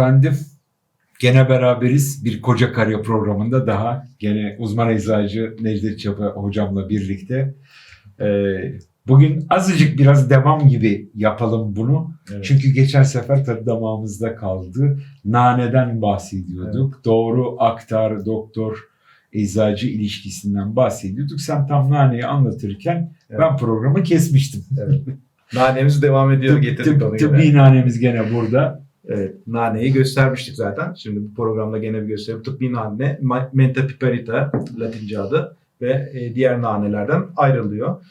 Efendim gene beraberiz bir koca karya programında daha gene uzman eczacı Necdet Çapa hocamla birlikte. Ee, bugün azıcık biraz devam gibi yapalım bunu. Evet. Çünkü geçen sefer tadı damağımızda kaldı. Naneden bahsediyorduk. Doğru aktar doktor eczacı ilişkisinden bahsediyorduk. Sen tam naneyi anlatırken Evet. ben programı kesmiştim. Evet. Nanemiz devam ediyor Tıp, tıp, tıbbi nanemiz gene burada. Evet, naneyi göstermiştik zaten. Şimdi bu programda gene bir göstereyim. Tıbbi nane, Mentha piperita latince adı ve e, diğer nanelerden ayrılıyor.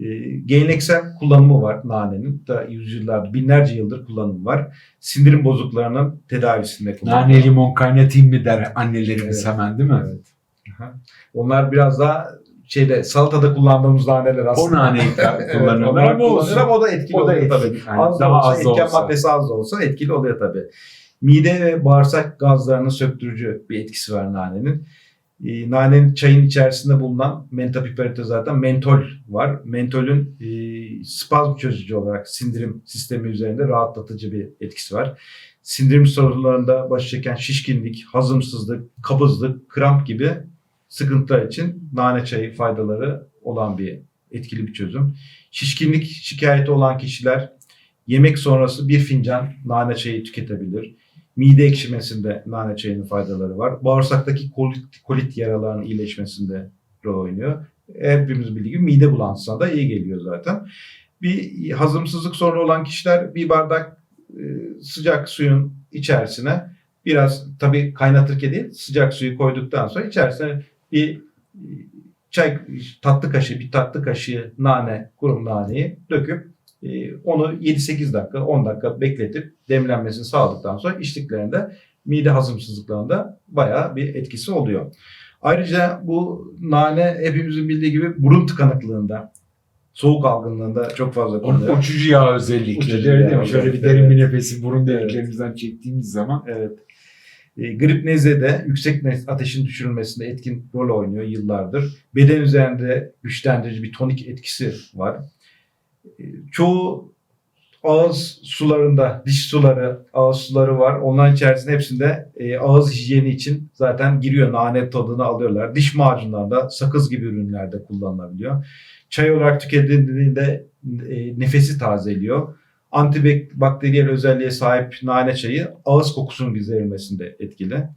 E, geleneksel kullanımı var nanenin. Da yüzyıllardır, binlerce yıldır kullanımı var. Sindirim bozukluklarının tedavisinde kullanılıyor. Nane limon kaynatayım mı der annelerimiz Evet. hemen değil mi? Evet. Aha. Onlar biraz daha şeyde salatada kullandığımız naneler O aslında. naneyi Evet, kullanıyorlar onlar ama olsun. kullanılır ama o da etkili O da oluyor tabii. etkili. Yani Az da daha olsa, az etken olsa. maddesi az da olsa etkili oluyor tabii. Mide ve bağırsak gazlarını söktürücü bir etkisi var nanenin. Ee, nanenin çayın içerisinde bulunan mentha piperita zaten mentol var. Mentolün e, spazm çözücü olarak sindirim sistemi üzerinde rahatlatıcı bir etkisi var. Sindirim sorunlarında baş çeken şişkinlik, hazımsızlık, kabızlık, kramp gibi sıkıntılar için nane çayı faydaları olan bir etkili bir çözüm. Şişkinlik şikayeti olan kişiler yemek sonrası bir fincan nane çayı tüketebilir. Mide ekşimesinde nane çayının faydaları var. Bağırsaktaki kolit, kolit yaralarının iyileşmesinde rol oynuyor. Hepimiz bildiği gibi mide bulantısına da iyi geliyor zaten. Bir hazımsızlık sorunu olan kişiler bir bardak e, sıcak suyun içerisine biraz tabii kaynatırken değil sıcak suyu koyduktan sonra içerisine bir e, çay tatlı kaşığı bir tatlı kaşığı nane kuru naneyi döküp e, onu 7-8 dakika 10 dakika bekletip demlenmesini sağladıktan sonra içtiklerinde mide hazımsızlıklarında bayağı bir etkisi oluyor. Ayrıca bu nane hepimizin bildiği gibi burun tıkanıklığında, soğuk algınlığında çok fazla kullanılıyor. uçucu yağ özellikle Uçucu yağ mi? Şöyle bir derin bir evet. nefesi burun Evet. deliklerimizden çektiğimiz zaman Evet. E, grip nezlede yüksek ateşin düşürülmesinde etkin rol oynuyor yıllardır. Beden üzerinde güçlendirici bir tonik etkisi var. E, çoğu ağız sularında, diş suları, ağız suları var. Onların içerisinde hepsinde e, ağız hijyeni için zaten giriyor. Nane tadını alıyorlar. Diş macunlarında, sakız gibi ürünlerde kullanılabiliyor. Çay olarak tüketildiğinde e, nefesi tazeliyor antibakteriyel özelliğe sahip nane çayı ağız kokusunun giderilmesinde etkili.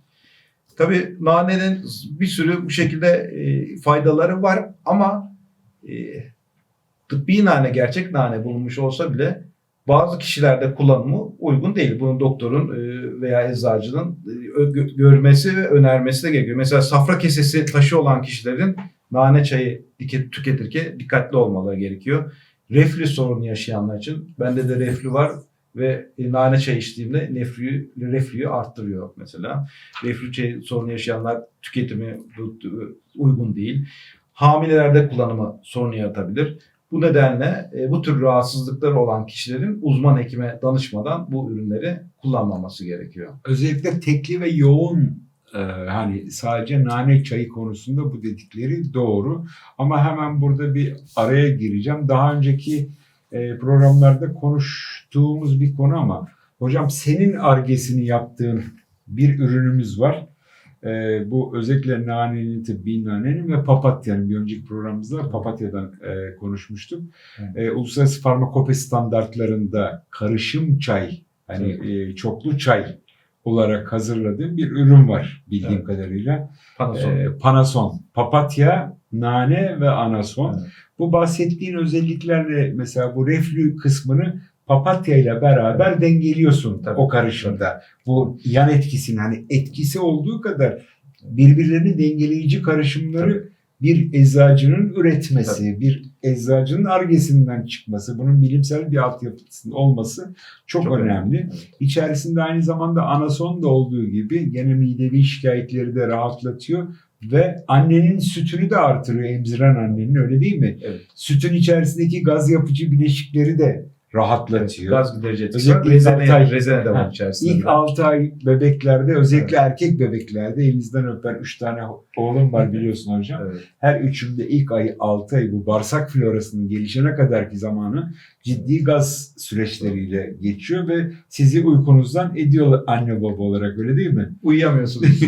Tabii nanenin bir sürü bu şekilde e, faydaları var ama e, tıbbi nane, gerçek nane bulunmuş olsa bile bazı kişilerde kullanımı uygun değil. Bunu doktorun e, veya eczacının görmesi ve önermesi de gerekiyor. Mesela safra kesesi taşı olan kişilerin nane çayı tüketirken dikkatli olmaları gerekiyor reflü sorunu yaşayanlar için bende de reflü var ve e, nane çay içtiğimde reflüyü, reflüyü arttırıyor mesela. Reflü çay sorunu yaşayanlar tüketimi bu- uygun değil. Hamilelerde kullanımı sorun yaratabilir. Bu nedenle e, bu tür rahatsızlıkları olan kişilerin uzman hekime danışmadan bu ürünleri kullanmaması gerekiyor. özellikle tekli ve yoğun e, hani sadece nane çayı konusunda bu dedikleri doğru. Ama hemen burada bir araya gireceğim. Daha önceki e, programlarda konuştuğumuz bir konu ama hocam senin argesini yaptığın bir ürünümüz var. E, bu özellikle nanenin, tıbbi nanenin ve papatyanın bir önceki programımızda papatyadan e, konuşmuştuk. Evet. E, Uluslararası Farmakope standartlarında karışım çay, hani e, çoklu çay olarak hazırladığım bir ürün var bildiğim Evet. kadarıyla. Panasonic. E, Panason, papatya, nane ve anason. Evet. Bu bahsettiğin özelliklerle mesela bu reflü kısmını papatya ile beraber dengeliyorsun Tabii. o karışımda. Bu yan etkisini hani etkisi olduğu kadar birbirlerini dengeleyici karışımları bir eczacının üretmesi, bir eczacının argesinden çıkması, bunun bilimsel bir altyapısının olması çok, Çok önemli. Evet. İçerisinde aynı zamanda anason da olduğu gibi gene midevi şikayetleri de rahatlatıyor ve annenin sütünü de artırıyor emziren annenin öyle değil mi? Evet. Sütün içerisindeki gaz yapıcı bileşikleri de rahatlatıyor. Gaz giderici Özellikle. Rezene, ay- rezene de var içerisinde. İlk 6 ay bebeklerde özellikle erkek bebeklerde elinizden öper 3 tane oğlum var biliyorsun hocam. Evet. Her üçünde ilk ay 6 ay bu bağırsak florasının gelişene kadarki zamanı ciddi gaz süreçleriyle geçiyor ve sizi uykunuzdan ediyor anne baba olarak öyle değil mi? Uyuyamıyorsunuz.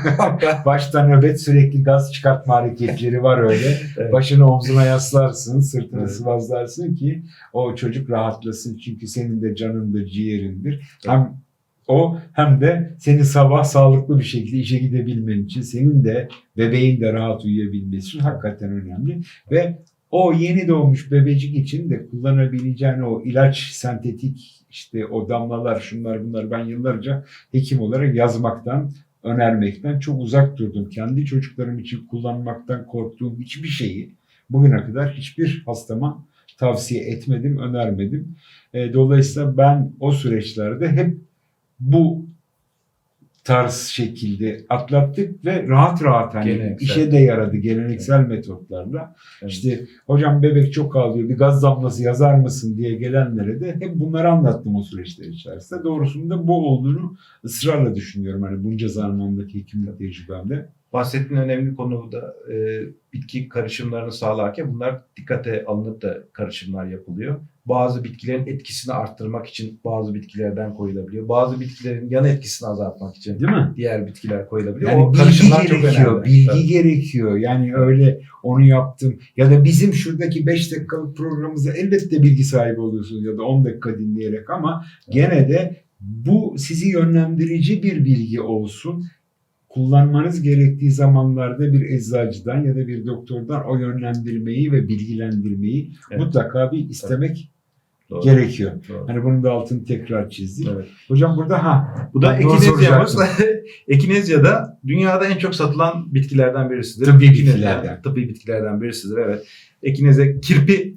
Başta nöbet sürekli gaz çıkartma hareketleri var öyle. Evet. Başını omzuna yaslarsın, sırtını Evet. sıvazlarsın ki o çocuk rahatlasın. Çünkü senin de canındır, ciğerindir. Hem o hem de seni sabah sağlıklı bir şekilde işe gidebilmen için, senin de bebeğin de rahat uyuyabilmesi için hakikaten önemli. Ve o yeni doğmuş bebecik için de kullanabileceğin o ilaç, sentetik işte o damlalar, şunlar bunlar ben yıllarca hekim olarak yazmaktan, önermekten çok uzak durdum. Kendi çocuklarım için kullanmaktan korktuğum hiçbir şeyi bugüne kadar hiçbir hastama tavsiye etmedim, önermedim. E, dolayısıyla ben o süreçlerde hep bu tarz şekilde atlattık ve rahat rahat hani Geleneksel. işe de yaradı geleneksel metotlarla. Evet. İşte hocam bebek çok ağlıyor bir gaz damlası yazar mısın diye gelenlere de hep bunları anlattım o süreçler içerisinde. Doğrusunda bu olduğunu ısrarla düşünüyorum. Hani bunca zamandaki hekimlik tecrübemde. Bahsettiğin önemli konu da e, bitki karışımlarını sağlarken bunlar dikkate alınıp da karışımlar yapılıyor. Bazı bitkilerin etkisini arttırmak için bazı bitkilerden koyulabiliyor. Bazı bitkilerin yan etkisini azaltmak için Değil mi? diğer bitkiler koyulabiliyor. Yani o bilgi karışımlar çok gerekiyor, önemli. bilgi Evet. gerekiyor. Yani öyle onu yaptım ya da bizim şuradaki 5 dakikalık programımızda elbette bilgi sahibi oluyorsunuz ya da 10 dakika dinleyerek ama gene de bu sizi yönlendirici bir bilgi olsun. Kullanmanız gerektiği zamanlarda bir eczacıdan ya da bir doktordan o yönlendirmeyi ve bilgilendirmeyi Evet. mutlaka bir istemek Doğru. gerekiyor. Doğru. Hani bunu da altını tekrar çizdik. Evet. Hocam burada ha Bu da ekinezyamız. Ekinezya da dünyada en çok satılan bitkilerden birisidir. Tıbbi Ekinezya, bitkilerden. Tıbbi bitkilerden birisidir evet. Ekinezya kirpi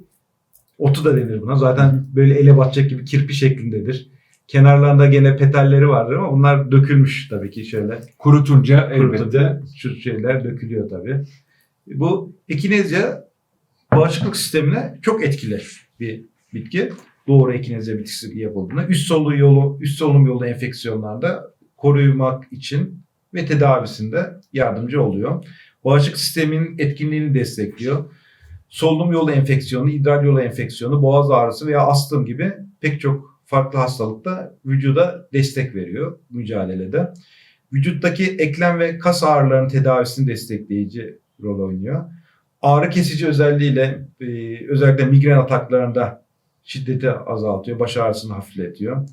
otu da denir buna. Zaten böyle ele batacak gibi kirpi şeklindedir. Kenarlarında gene petalleri vardır ama bunlar dökülmüş tabii ki şöyle. kurutunca elbette şu şeyler dökülüyor tabii. Bu ekinezya bağışıklık sistemine çok etkili bir bitki. Doğru ekinezya bitkisi yapıldığında üst solunum yolu üst solunum yolu enfeksiyonlarda korumak için ve tedavisinde yardımcı oluyor. Bağışıklık sisteminin etkinliğini destekliyor. Solunum yolu enfeksiyonu, idrar yolu enfeksiyonu, boğaz ağrısı veya astım gibi pek çok farklı hastalıkta vücuda destek veriyor mücadelede. Vücuttaki eklem ve kas ağrılarının tedavisini destekleyici rol oynuyor. Ağrı kesici özelliğiyle e, özellikle migren ataklarında şiddeti azaltıyor, baş ağrısını hafifletiyor.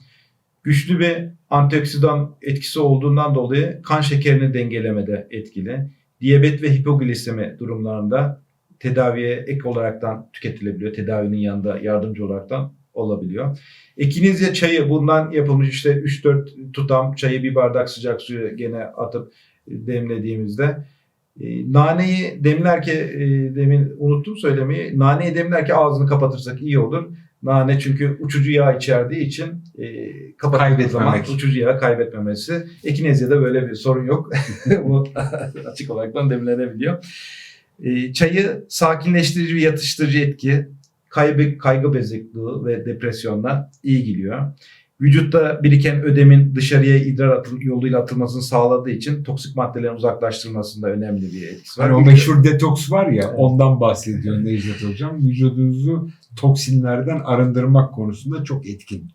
Güçlü bir antioksidan etkisi olduğundan dolayı kan şekerini dengelemede etkili. Diyabet ve hipoglisemi durumlarında tedaviye ek olaraktan tüketilebiliyor. Tedavinin yanında yardımcı olaraktan olabiliyor. Ekinezya çayı bundan yapılmış işte 3-4 tutam çayı bir bardak sıcak suya gene atıp demlediğimizde e, naneyi demlerken e, demin unuttum söylemeyi. Naneyi demlerken ağzını kapatırsak iyi olur. Nane çünkü uçucu yağ içerdiği için e, kapattığı zaman uçucu yağ kaybetmemesi. Ekinezya'da böyle bir sorun yok. Bu açık olarak demlenebiliyor. E, çayı sakinleştirici ve yatıştırıcı etki, kaybı, kaygı bezikliği ve depresyonla iyi geliyor. Vücutta biriken ödemin dışarıya idrar atıl, yoluyla atılmasını sağladığı için toksik maddelerin uzaklaştırmasında önemli bir etkisi var. Hani o meşhur detoks var ya Evet. ondan bahsediyor Necdet Hocam. Vücudunuzu toksinlerden arındırmak konusunda çok etkin.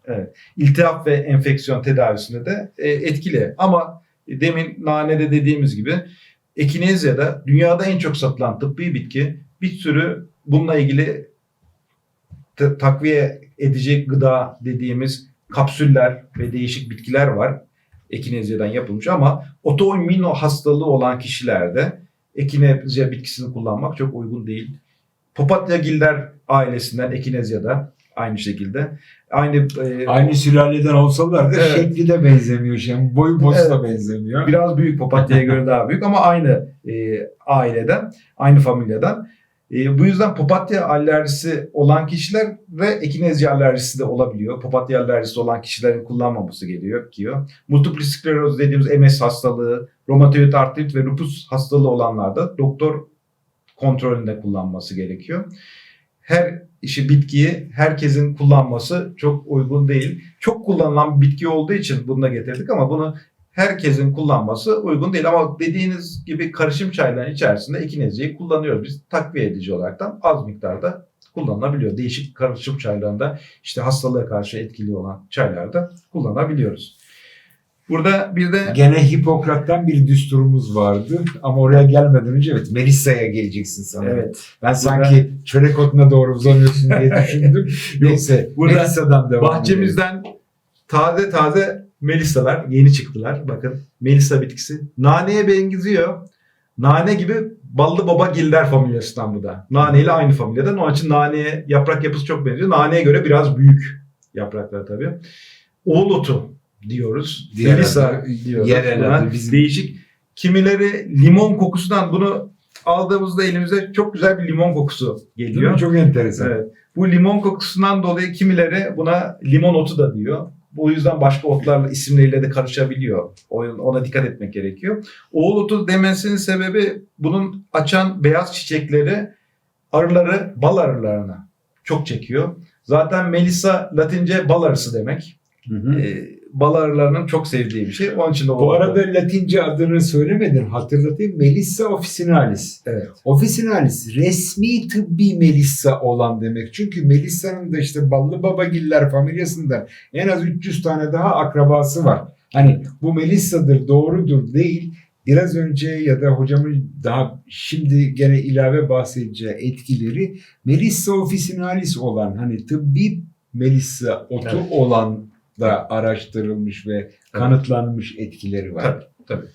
iltihap ve enfeksiyon tedavisinde de e, etkili. Ama demin nanede dediğimiz gibi Ekinezya'da dünyada en çok satılan tıbbi bitki bir sürü bununla ilgili takviye edecek gıda dediğimiz kapsüller ve değişik bitkiler var. Ekinezya'dan yapılmış ama otoimmün hastalığı olan kişilerde ekinezya bitkisini kullanmak çok uygun değil. Papatyagiller ailesinden Ekinezya'da aynı şekilde. Aynı e, Aynı sülaleden olsalar da Evet. şekli de benzemiyor. Şey, boyu posu da benzemiyor. Biraz büyük papatyaya göre daha büyük ama aynı e, aileden, aynı familyadan. E, bu yüzden papatya alerjisi olan kişiler ve ekinezya alerjisi de olabiliyor. Papatya alerjisi olan kişilerin kullanmaması gerekiyor. Multiple skleroz dediğimiz MS hastalığı, romatoid artrit ve lupus hastalığı olanlarda doktor kontrolünde kullanması gerekiyor. Her işi bitkiyi herkesin kullanması çok uygun değil. Çok kullanılan bir bitki olduğu için bunu da getirdik ama bunu herkesin kullanması uygun değil. Ama dediğiniz gibi karışım çayların içerisinde ekineziyi kullanıyoruz. Biz takviye edici olaraktan az miktarda kullanılabiliyor. Değişik karışım çaylarında işte hastalığa karşı etkili olan çaylarda kullanabiliyoruz. Burada bir de Gene Hipokrat'tan bir düsturumuz vardı ama oraya gelmeden önce evet Melissa'ya geleceksin sanırım. evet Ben sanki çörek otuna doğru uzanıyorsun diye düşündüm. Neyse Melisa'dan devam edelim. bahçemizden taze taze melisalar yeni çıktılar. Bakın melisa bitkisi. Naneye benziyor. Nane gibi ballı babagiller familyasından bu da. Nane ile aynı familyadan. Onun için naneye yaprak yapısı çok benziyor. Naneye göre biraz büyük yapraklar tabii. Oğul otu diyoruz. Diğer Melisa adı, diyoruz. yerel buna. adı bizim- Değişik. Kimileri limon kokusundan bunu aldığımızda elimize çok güzel bir limon kokusu geliyor. Çok enteresan. Evet. Bu limon kokusundan dolayı kimileri buna limon otu da diyor. Bu yüzden başka otlarla isimleriyle de karışabiliyor. Ona dikkat etmek gerekiyor. Oğul otu demesinin sebebi bunun açan beyaz çiçekleri arıları, bal arılarına çok çekiyor. Zaten Melissa Latince bal arısı demek. Hı hı. Ee, bal arılarının çok sevdiği bir şey. Onun için de Bu arada Latince adını söylemedin. Hatırlatayım. Melissa officinalis. evet. Officinalis resmi tıbbi Melissa olan demek. Çünkü Melissa'nın da işte ballı babagiller familyasında en az 300 tane daha akrabası var. Hani bu Melissa'dır, doğrudur değil. Biraz önce ya da hocamın daha şimdi gene ilave bahsedeceği etkileri Melissa officinalis olan hani tıbbi Melissa otu Evet. olan da araştırılmış ve kanıtlanmış etkileri var. Tabii.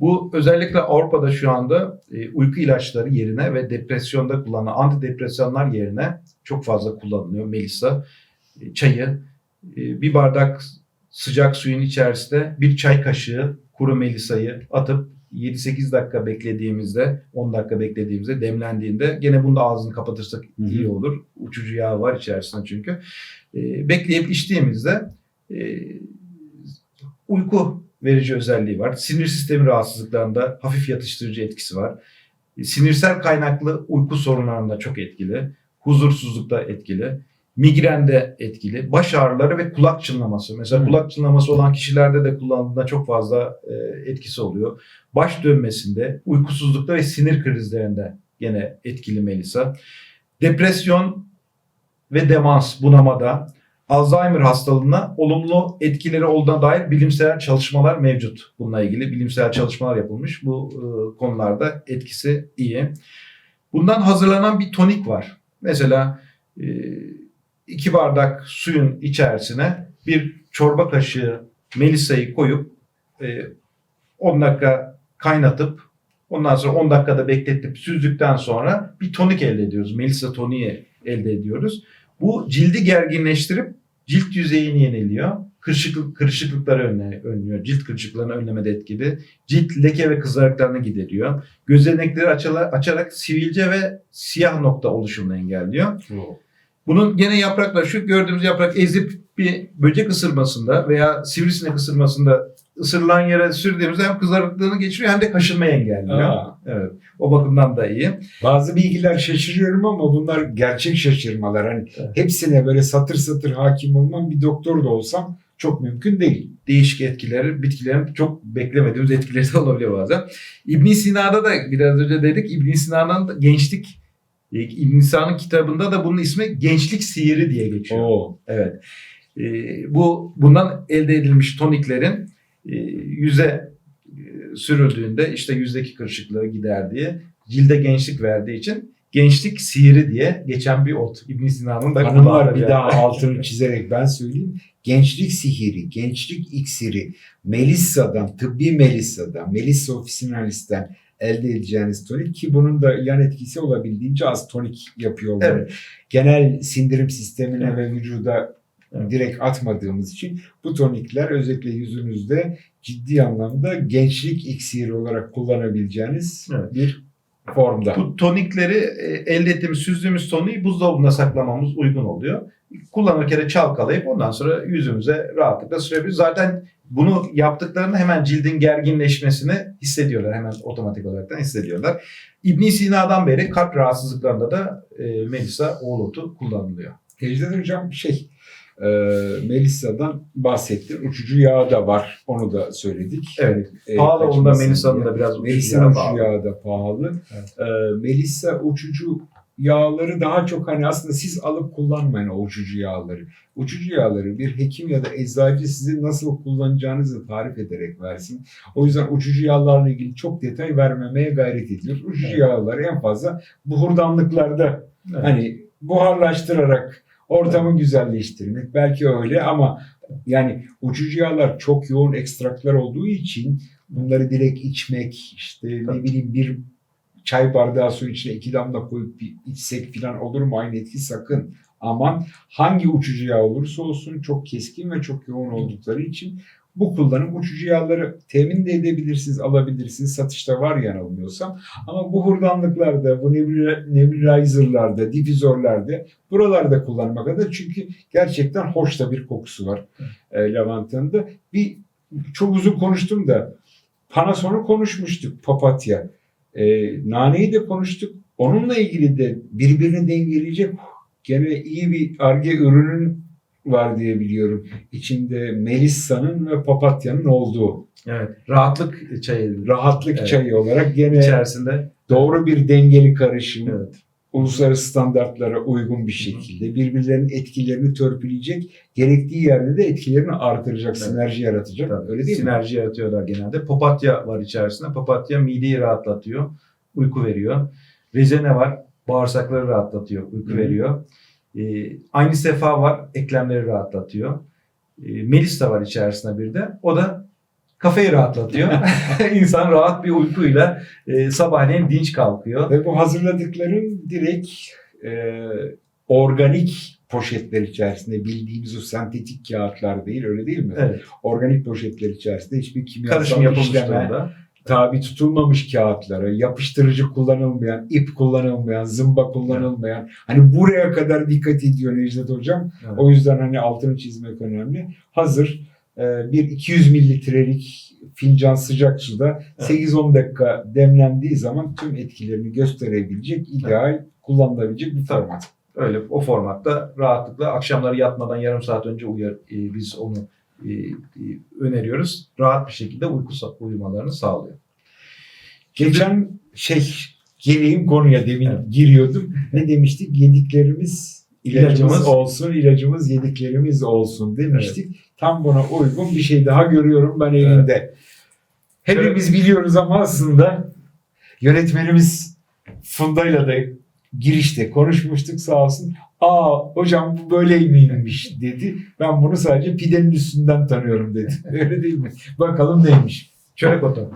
Bu özellikle Avrupa'da şu anda e, uyku ilaçları yerine ve depresyonda kullanılan antidepresanlar yerine çok fazla kullanılıyor. Melisa e, çayı e, bir bardak sıcak suyun içerisinde bir çay kaşığı kuru melisayı atıp 7-8 dakika beklediğimizde 10 dakika beklediğimizde demlendiğinde gene bunu da ağzını kapatırsak iyi olur. Uçucu yağ var içerisinde çünkü. E, bekleyip içtiğimizde uyku verici özelliği var. Sinir sistemi rahatsızlıklarında hafif yatıştırıcı etkisi var. E, Sinirsel kaynaklı uyku sorunlarında çok etkili. Huzursuzlukta etkili. Migrende etkili. Baş ağrıları ve kulak çınlaması. Mesela Hı. kulak çınlaması olan kişilerde de kullanıldığında çok fazla e, etkisi oluyor. Baş dönmesinde, uykusuzlukta ve sinir krizlerinde gene etkili Melisa. Depresyon ve demans bunamada Alzheimer hastalığına olumlu etkileri olduğuna dair bilimsel çalışmalar mevcut. Bununla ilgili bilimsel çalışmalar yapılmış. Bu e, konularda etkisi iyi. Bundan hazırlanan bir tonik var. Mesela e, iki bardak suyun içerisine bir çorba kaşığı melisayı koyup e, 10 dakika kaynatıp ondan sonra 10 dakikada bekletip süzdükten sonra bir tonik elde ediyoruz. Melisa toniği elde ediyoruz. Bu cildi gerginleştirip cilt yüzeyini yeniliyor. Kırışıklık, kırışıklıkları önle, önlüyor. Cilt kırışıklarını önlemede etkili. Cilt leke ve kızarıklarını gideriyor. Gözenekleri açala- açarak sivilce ve siyah nokta oluşumunu engelliyor. Bunun gene yapraklar şu gördüğümüz yaprak ezip bir böcek ısırmasında veya sivrisinek ısırmasında ısırılan yere sürdüğümüzde hem kızarıklığını geçiriyor hem de kaşınmayı engelliyor. Aa. Evet. O bakımdan da iyi. Bazı bilgiler şaşırıyorum ama bunlar gerçek şaşırmalar. Hani Evet. hepsine böyle satır satır hakim olmam bir doktor da olsam çok mümkün değil. değişik etkileri, bitkilerin çok beklemediğimiz etkileri de olabiliyor bazen. ibn Sina'da da biraz önce dedik ibn Sina'nın gençlik e, ibn Sina'nın kitabında da bunun ismi gençlik sihiri diye geçiyor. Oo. Evet. E, bu bundan elde edilmiş toniklerin yüze e, sürüldüğünde işte yüzdeki kırışıklığı gider diye cilde gençlik verdiği için gençlik sihiri diye geçen bir ot. ibn Sina'nın da Hanımlar bir yani. daha altını çizerek ben söyleyeyim. Gençlik sihiri, gençlik iksiri, Melissa'dan, tıbbi Melissa'dan, Melissa officinalis'ten elde edeceğiniz tonik ki bunun da yan etkisi olabildiğince az tonik yapıyorlar. Evet. Genel sindirim sistemine ve vücuda Evet. direkt atmadığımız için bu tonikler özellikle yüzünüzde ciddi anlamda gençlik iksiri olarak kullanabileceğiniz Evet. bir formda. Bu tonikleri e, elde ettiğimiz, süzdüğümüz toniği buzdolabında saklamamız uygun oluyor. Kullanırken çalkalayıp ondan sonra yüzümüze rahatlıkla sürebiliriz. Zaten bunu yaptıklarında hemen cildin gerginleşmesini hissediyorlar. Hemen otomatik olarak hissediyorlar. ibn Sina'dan beri kalp rahatsızlıklarında da e, Melisa oğlotu kullanılıyor. Ejder Hocam şey e, Melissa'dan bahsettin. Uçucu yağı da var. Onu da söyledik. Evet. E, Pahalı onda Melisa'nın da biraz uçucu Melisa'nın yağı uçucu pahalı. yağı da pahalı. Evet. E, Melissa uçucu yağları daha çok hani aslında siz alıp kullanmayın o uçucu yağları. Uçucu yağları bir hekim ya da eczacı size nasıl kullanacağınızı tarif ederek versin. O yüzden uçucu yağlarla ilgili çok detay vermemeye gayret ediyoruz. Uçucu Evet. yağları en fazla buhurdanlıklarda Evet. hani buharlaştırarak ortamı güzelleştirmek belki öyle ama yani uçucu yağlar çok yoğun ekstraklar olduğu için bunları direkt içmek işte ne Tabii. bileyim bir çay bardağı su içine iki damla koyup bir içsek falan olur mu aynı etki sakın. Aman hangi uçucu yağ olursa olsun çok keskin ve çok yoğun oldukları için bu kullanım uçucu yağları temin de edebilirsiniz, alabilirsiniz. Satışta var yanılmıyorsam. Ama bu hurdanlıklarda, bu nebulizerlarda, difüzörlerde buralarda kullanmak adına çünkü gerçekten hoş da bir kokusu var e, lavantanın da. Bir çok uzun konuştum da Panasonic konuşmuştuk papatya. E, naneyi de konuştuk. Onunla ilgili de birbirini dengeleyecek gene iyi bir arge ürünün var diye biliyorum. İçinde Melissa'nın ve papatyanın olduğu Evet. Rahatlık çayı rahatlık Evet. çayı olarak gene içerisinde. doğru bir dengeli karışım Evet. uluslararası standartlara uygun bir şekilde birbirlerinin etkilerini törpüleyecek, gerektiği yerde de etkilerini artıracak, Evet. sinerji yaratacak. Tabii. Öyle değil mi? Sinerji yaratıyorlar genelde. Papatya var içerisinde. Papatya mideyi rahatlatıyor. Uyku veriyor. Rezene var. Bağırsakları rahatlatıyor. Uyku hı. veriyor. Ee, aynı sefa var. Eklemleri rahatlatıyor. Ee, Melisa var içerisinde bir de. O da kafayı rahatlatıyor. İnsan rahat bir uykuyla e, sabahleyin dinç kalkıyor. Ve bu hazırladıkların direkt e, organik poşetler içerisinde bildiğimiz o sentetik kağıtlar değil öyle değil mi? Evet. Organik poşetler içerisinde hiçbir kimyasal Karışım işleme. Tabi tutulmamış kağıtlara, yapıştırıcı kullanılmayan, ip kullanılmayan, zımba kullanılmayan hani buraya kadar dikkat ediyor Necdet Hocam. Evet. O yüzden hani altını çizmek önemli. Hazır e, bir 200 mililitrelik fincan sıcak suda Evet. 8-10 dakika demlendiği zaman tüm etkilerini gösterebilecek, ideal kullanılabilecek bir format. Öyle o formatta rahatlıkla akşamları yatmadan yarım saat önce uyar, e, biz onu e, e, öneriyoruz. Rahat bir şekilde uyku uyumalarını sağlıyor. Geçen şey geleyim konuya demin Evet. giriyordum. Ne demiştik? Yediklerimiz ilacımız, İlacımız. olsun, ilacımız yediklerimiz olsun demiştik. Tam buna uygun bir şey daha görüyorum ben elinde. Hepimiz biliyoruz ama aslında yönetmenimiz Funda'yla da girişte konuşmuştuk sağ olsun. Aa hocam bu böyleymiş dedi. Ben bunu sadece pidenin üstünden tanıyorum dedi. Öyle değil mi? Bakalım neymiş. Çörek otu.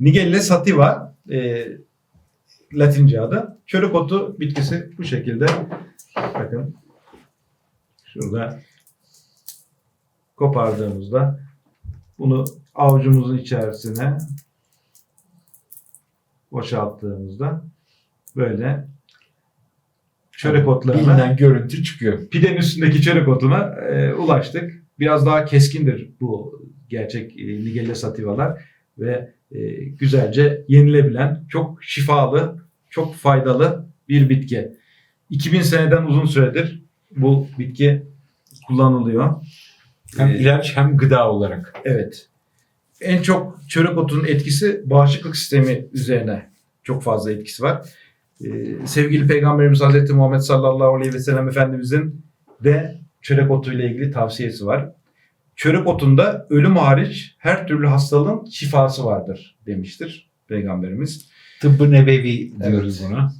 Nigella sativa e, Latince adı. Çörek otu bitkisi bu şekilde. Bakın şurada kopardığımızda bunu avucumuzun içerisine boşalttığımızda böyle çörek otlarına Bilinen görüntü çıkıyor. pidenin üstündeki çörek otuna e, ulaştık. Biraz daha keskindir bu gerçek e, Nigella sativalar ve güzelce yenilebilen, çok şifalı, çok faydalı bir bitki. 2000 seneden uzun süredir bu bitki kullanılıyor. Hem Ee, ilaç hem gıda olarak. Evet. En çok çörek otunun etkisi bağışıklık sistemi üzerine çok fazla etkisi var. Ee, sevgili Peygamberimiz Hazreti Muhammed sallallahu aleyhi ve sellem Efendimizin de çörek otu ile ilgili tavsiyesi var. Çörek otunda ölüm hariç her türlü hastalığın şifası vardır demiştir Peygamberimiz. Tıbbı nebevi diyoruz Evet. buna.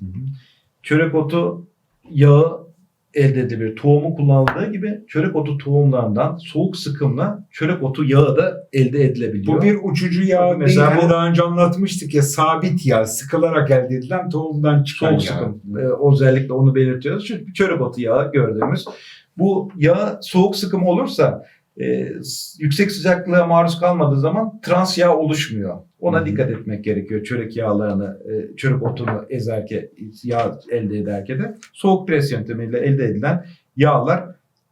Çörek otu yağı elde edilir. Tohumu kullanıldığı gibi çörek otu tohumlarından soğuk sıkımla çörek otu yağı da elde edilebiliyor. Bu bir uçucu yağ Tabii değil. mesela Hani bu- daha önce anlatmıştık ya sabit yağ sıkılarak elde edilen tohumdan çıkan Soğuk yağ. sıkım. Ee, özellikle onu belirtiyoruz. Çünkü çörek otu yağı gördüğümüz. Bu yağ soğuk sıkım olursa e, yüksek sıcaklığa maruz kalmadığı zaman trans yağ oluşmuyor. Ona Hı hı. dikkat etmek gerekiyor. Çörek yağlarını, e, çörek otunu ezerken, yağ elde ederken de soğuk pres yöntemiyle elde edilen yağlar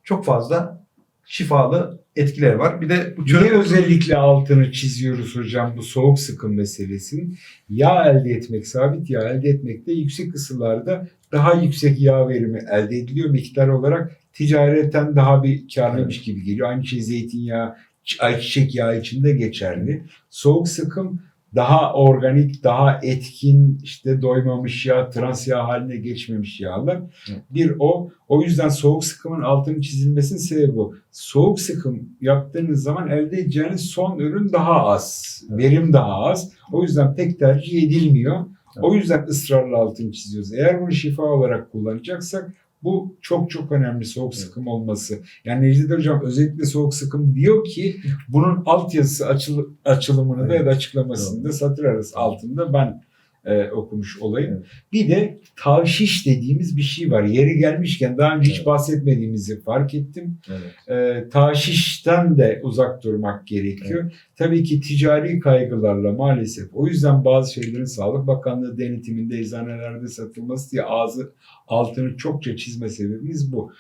çok fazla şifalı etkileri var. Bir de bu Niye çörek otu- özellikle altını çiziyoruz hocam bu soğuk sıkım meselesinin? Yağ elde etmek, sabit yağ elde etmekte yüksek ısılarda daha yüksek yağ verimi elde ediliyor miktar olarak. Ticaretten daha bir karlıymış gibi geliyor. Aynı şey zeytinyağı, ayçiçek yağı için de geçerli. Soğuk sıkım daha organik, daha etkin, işte doymamış yağ, trans yağ haline geçmemiş yağlar. Evet. Bir o. O yüzden soğuk sıkımın altının çizilmesinin sebebi bu. Soğuk sıkım yaptığınız zaman elde edeceğiniz son ürün daha az. Evet. Verim daha az. O yüzden pek tercih edilmiyor. Evet. O yüzden ısrarla altını çiziyoruz. Eğer bunu şifa olarak kullanacaksak bu çok çok önemli soğuk Evet. sıkım olması. Yani Necdet Hocam özellikle soğuk sıkım diyor ki bunun altyazısı açıl, açılımını da ya da açıklamasını da satır arası altında ben e, okumuş olayım. Evet. Bir de taşiş dediğimiz bir şey var. Yeri gelmişken daha önce hiç Evet. bahsetmediğimizi fark ettim. Evet. E, taşişten de uzak durmak gerekiyor. Tabii ki ticari kaygılarla maalesef. O yüzden bazı şeylerin Sağlık Bakanlığı denetiminde eczanelerde satılması diye ağzı altını çokça çizme sebebimiz bu.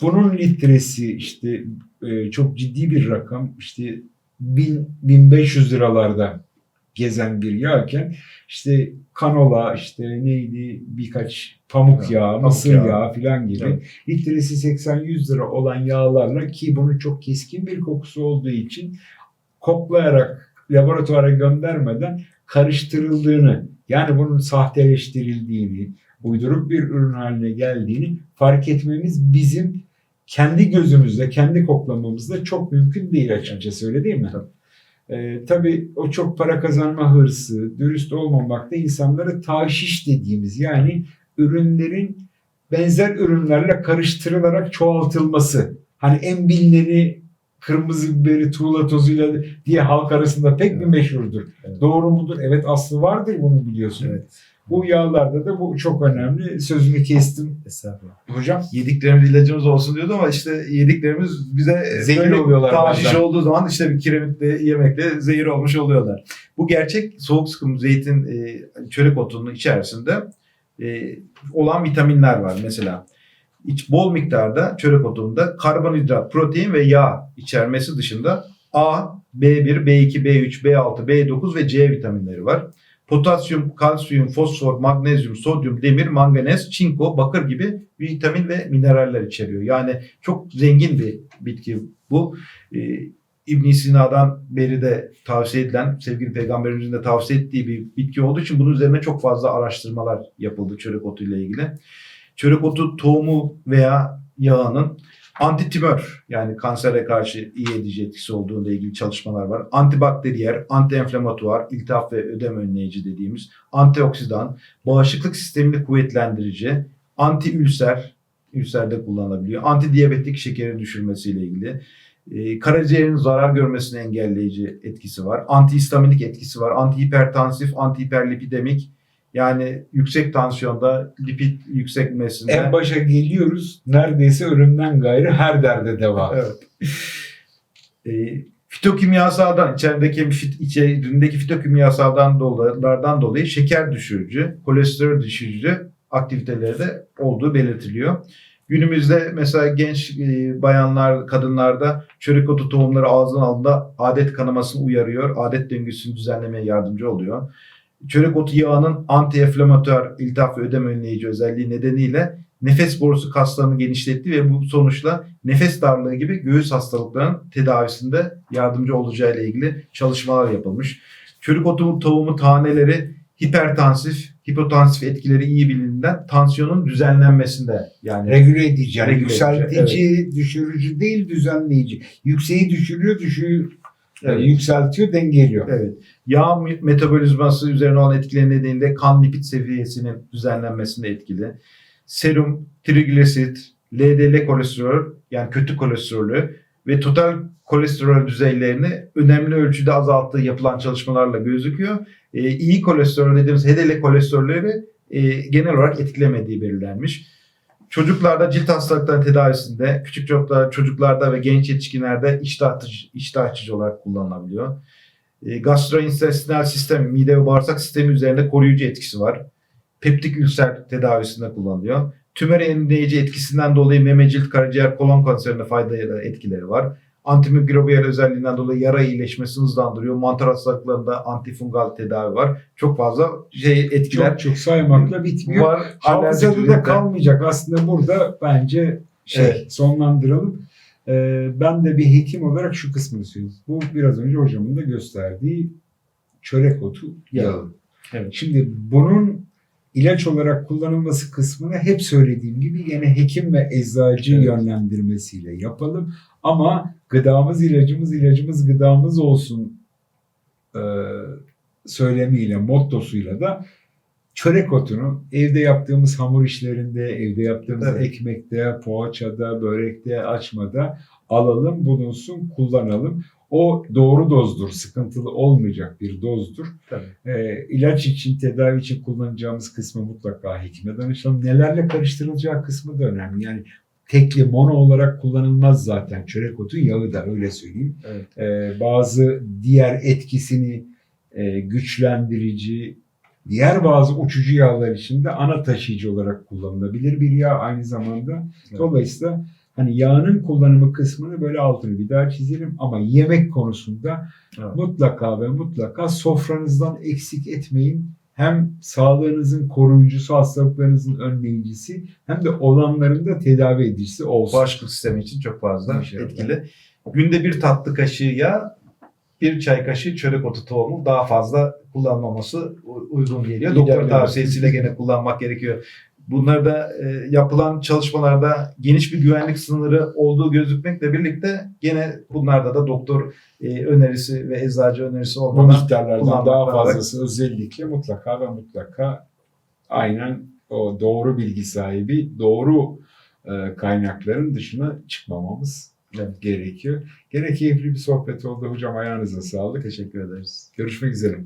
Bunun litresi işte e, çok ciddi bir rakam işte 1000 1500 liralarda gezen bir yağken işte kanola işte neydi birkaç pamuk Evet, yağı, pamuk mısır yağı. yağı falan gibi Evet. litresi 80-100 lira olan yağlarla ki bunun çok keskin bir kokusu olduğu için koklayarak laboratuvara göndermeden karıştırıldığını yani bunun sahteleştirildiğini, uyduruk bir ürün haline geldiğini fark etmemiz bizim kendi gözümüzle, kendi koklamamızda çok mümkün değil açıkçası öyle değil mi? Tabii. Ee, tabii o çok para kazanma hırsı, dürüst olmamak da insanlara taşiş dediğimiz yani ürünlerin benzer ürünlerle karıştırılarak çoğaltılması. Hani en bilineni kırmızı biberi tuğla tozuyla diye halk arasında pek bir Evet. meşhurdur. Evet. Doğru mudur? Evet aslı vardır bunu biliyorsun. Evet. Bu yağlarda da bu çok önemli. Sözünü kestim. Estağfurullah. Hocam Yediklerimiz ilacımız olsun diyordu ama işte yediklerimiz bize Zehir böyle oluyorlar bazen. olduğu zaman işte bir kiremitle yemekle zehir olmuş oluyorlar. Bu gerçek soğuk sıkım zeytin e, çörek otunun içerisinde e, olan vitaminler var mesela. İç, bol miktarda çörek otunda karbonhidrat, protein ve yağ içermesi dışında A, B1, B2, B3, B6, B9 ve C vitaminleri var. Potasyum, kalsiyum, fosfor, magnezyum, sodyum, demir, manganez, çinko, bakır gibi vitamin ve mineraller içeriyor. Yani çok zengin bir bitki bu. Ee, ibn Sina'dan beri de tavsiye edilen, sevgili peygamberimizin de tavsiye ettiği bir bitki olduğu için bunun üzerine çok fazla araştırmalar yapıldı çörek otu ile ilgili. Çörek otu tohumu veya yağının antitümör yani kansere karşı iyi edici etkisi olduğuyla ilgili çalışmalar var. Antibakteriyer, antienflamatuar, iltihap ve ödem önleyici dediğimiz antioksidan, bağışıklık sistemini kuvvetlendirici, antiülser, ülserde kullanılabiliyor. Antidiyabetik şekeri düşürmesiyle ilgili. E, karaciğerin zarar görmesini engelleyici etkisi var. Antihistaminik etkisi var. Antihipertansif, antihiperlipidemik yani yüksek tansiyonda lipid yükselmesinde. en başa geliyoruz. Neredeyse ölümden gayrı her derde deva. Evet. E, fitokimyasaldan içerideki fit, içerisindeki fitokimyasaldan dolayılardan dolayı şeker düşürücü, kolesterol düşürücü aktiviteleri de olduğu belirtiliyor. Günümüzde mesela genç e, bayanlar, kadınlarda çörek otu tohumları ağzına aldığında adet kanamasını uyarıyor, adet döngüsünü düzenlemeye yardımcı oluyor. Çörek otu yağının antiinflamatuar, iltihap ve ödem önleyici özelliği nedeniyle nefes borusu kaslarını genişletti ve bu sonuçla nefes darlığı gibi göğüs hastalıklarının tedavisinde yardımcı olacağı ile ilgili çalışmalar yapılmış. Çörek otu tohumu taneleri hipertansif, hipotansif etkileri iyi bilininden tansiyonun düzenlenmesinde yani Regüle edici, yani Regüle yükseltici, düşürücü değil düzenleyici. Yükseği düşürüyor, düşüğü Evet. e, yükseltiyor, dengeliyor. Evet. Yağ me- metabolizması üzerine olan etkileri nedeniyle kan lipid seviyesinin düzenlenmesinde etkili. Serum, trigliserit, LDL kolesterol yani kötü kolesterolü ve total kolesterol düzeylerini önemli ölçüde azalttığı yapılan çalışmalarla gözüküyor. Ee, iyi kolesterol dediğimiz HDL kolesterolleri e, genel olarak etkilemediği belirlenmiş. Çocuklarda cilt hastalıklarının tedavisinde, küçük çocuklar, çocuklarda ve genç yetişkinlerde iştah açıcı, iştah açıcı olarak kullanılabiliyor. E, gastrointestinal sistemi, mide ve bağırsak sistemi üzerinde koruyucu etkisi var. Peptik ülser tedavisinde kullanılıyor. Tümör önleyici etkisinden dolayı meme, cilt, karaciğer, kolon kanserinde faydalı etkileri var. Antimikrobiyal özelliğinden dolayı yara iyileşmesini hızlandırıyor. Mantar hastalıklarında antifungal tedavi var. Çok fazla şey etkiler Çok çok saymakla bitmiyor. var. Hafızada da kalmayacak. Aslında burada bence şey Evet. sonlandıralım. Ee, ben de bir hekim olarak şu kısmını söyleyeyim. Bu biraz önce hocamın da gösterdiği çörek otu yağı. Evet. Şimdi bunun ilaç olarak kullanılması kısmını hep söylediğim gibi yine hekim ve eczacı Evet. yönlendirmesiyle yapalım. Ama gıdamız ilacımız, ilacımız gıdamız olsun e, söylemiyle, mottosuyla da çörek otunu evde yaptığımız hamur işlerinde, evde yaptığımız Evet. ekmekte, poğaçada, börekte, açmada alalım, bulunsun, kullanalım. O doğru dozdur, sıkıntılı olmayacak bir dozdur. Tabii. E, ilaç için, tedavi için kullanacağımız kısmı mutlaka hekime danışalım. Nelerle karıştırılacağı kısmı da önemli. Yani tekli mono olarak kullanılmaz zaten çörek otu yağı da öyle söyleyeyim. Evet. E, bazı diğer etkisini e, güçlendirici, diğer bazı uçucu yağlar için de ana taşıyıcı olarak kullanılabilir bir yağ aynı zamanda. Evet. Dolayısıyla hani yağının kullanımı kısmını böyle altını bir daha çizelim ama yemek konusunda Evet. mutlaka ve mutlaka sofranızdan eksik etmeyin. Hem sağlığınızın koruyucusu, hastalıklarınızın önleyicisi hem de olanların da tedavi edicisi olsun. Bağışıklık sistemi için çok fazla İnşallah. etkili. Günde bir tatlı kaşığı yağ, bir çay kaşığı çörek otu tohumu daha fazla kullanmaması uygun geliyor. İyi Doktor tavsiyesiyle gene kullanmak gerekiyor. Bunlarda e, yapılan çalışmalarda geniş bir güvenlik sınırı olduğu gözükmekle birlikte gene bunlarda da doktor e, önerisi ve eczacı önerisi Bu olmadan miktarlardan kullanmak daha fazlası özellikle mutlaka ve mutlaka aynen o doğru bilgi sahibi, doğru e, kaynakların dışına çıkmamamız Evet. gerekiyor. Gene keyifli bir sohbet oldu hocam. Ayağınıza sağlık. teşekkür ederiz. Görüşmek üzere.